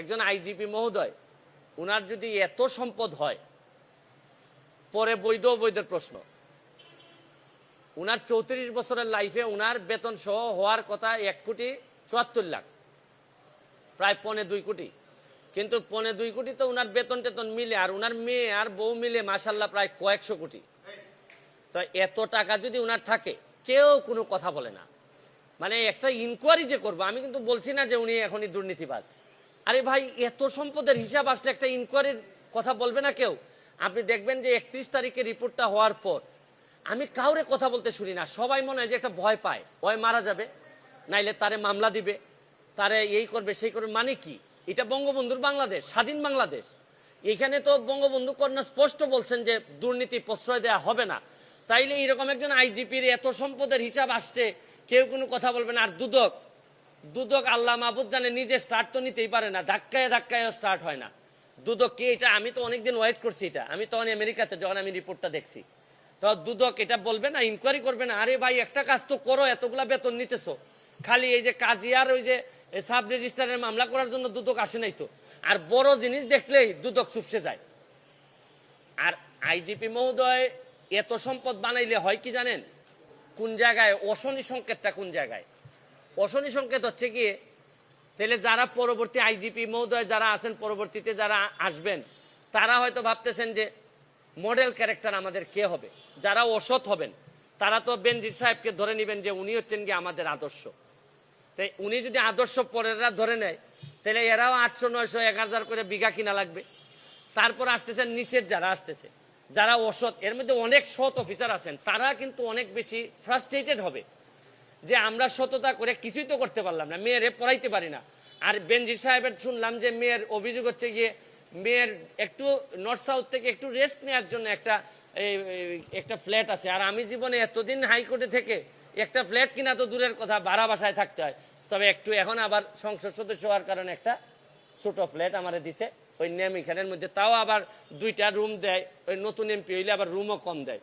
একজন আইজিপি মহোদয়, উনার যদি এত সম্পদ হয়, পরে বৈধ অবৈধের প্রশ্ন। উনার চৌত্রিশ বছরের লাইফে উনার বেতন সহ হওয়ার কথা এক কোটি চুয়াত্তর লাখ, প্রায় পনে দুই কোটি। কিন্তু পনে দুই কোটি তো উনার বেতন টেতন মিলে, আর উনার মেয়ে আর বউ মিলে মাসাল্লাহ প্রায় কয়েকশো কোটি। তো এত টাকা যদি উনার থাকে, কেউ কোনো কথা বলে না। মানে একটা ইনকোয়ারি যে করব, আমি কিন্তু বলছি না যে উনি এখনই দুর্নীতিবাজ। আরে ভাই, এত সম্পদের হিসাব আসলে একটা ইনকোয়ারির কথা বলবে না কেউ? আপনি দেখবেন যে একত্রিশ তারিখে রিপোর্টটা হওয়ার পর, আমি কাউরে কথা বলতে শুনি না, সবাই মনে হয় যে একটা ভয় পায়। ভয় মারা যাবে, নাইলে তারে মামলা দিবে, তারে এই করবে, সেই করবে মানে কি? এটা বঙ্গবন্ধুর বাংলাদেশ, স্বাধীন বাংলাদেশ। এখানে তো বঙ্গবন্ধু কন্যা স্পষ্ট বলছেন যে দুর্নীতি প্রশ্রয় দেওয়া হবে না। তাইলে এরকম একজন আইজিপির এত সম্পদের হিসাব আসছে, কেউ কোনো কথা বলবে না। আর দুদক দুদক আল্লাহ মাহবুদ জানে, নিজে স্টার্ট তো নিতেই পারে না, ধাক্কায় ধাক্কায় স্টার্ট হয় না। দুদক কি এটা? আমি তো অনেকদিন ওয়েট করছি এটা। আমি তখন আমেরিকাতে যখন আমি রিপোর্টটা দেখছি। তো দুদক এটা বলবে না ইনকোয়ারি করবে না, আরে ভাই, একটা কাজ তো করো, এতগুলা বেতন নিতেছো। খালি এই যে কাজিয়ার ওই যে সাব রেজিস্টারের মামলা করার জন্য দুদক আসে নাই তো? আর বড় জিনিস দেখলেই দুদক চুপসে যায়। আর আইজিপি মহোদয় এত সম্পদ বানাইলে হয় কি জানেন? কোন জায়গায়? অশনি সংকেতটা কোন জায়গায়? অশনি সংকেত হচ্ছে কি, তাহলে যারা পরবর্তী আইজিপি মহোদয় যারা আছেন, পরবর্তীতে যারা আসবেন, তারা হয়তো ভাবতেছেন যে মডেল ক্যারেক্টার আমাদের কে হবে? যারা অসৎ হবেন, তারা তো বেনজির সাহেবকে ধরে নেবেন যে উনি হচ্ছেন গিয়ে আমাদের আদর্শ। তাই উনি যদি আদর্শ পরেরা ধরে নেয়, তাহলে এরাও আটশো, নয়শো, এক হাজার করে বিঘা কিনা লাগবে। তারপর আসতেছেন নিচের যারা আসতেছে, যারা অসৎ, এর মধ্যে অনেক সৎ অফিসার আছেন, তারা কিন্তু অনেক বেশি ফ্রাস্ট্রেটেড হবে। যে আমরা সততা করে কিছুই তো করতে পারলাম না, মেয়েরে পড়াইতে পারি না। আর বেনজির সাহেবের শুনলাম যে মেয়ের অভিযোগ হচ্ছে গিয়ে মেয়ের একটু নর্থ সাউথ থেকে একটু রেস্ট নেওয়ার জন্য একটা একটা ফ্ল্যাট আছে। আর আমি জীবনে এতদিন হাইকোর্টে থেকে একটা ফ্ল্যাট কিনা তো দূরের কথা, ভাড়া বাসায় থাকতে হয়। তবে একটু এখন আবার সংসদ সদস্য হওয়ার কারণে একটা ছোট ফ্ল্যাট আমারে দিছে। ওই নেম এখানের মধ্যে। তাও আবার দুইটা রুম দেয়, ওই নতুন এমপি হইলে আবার রুমও কম দেয়।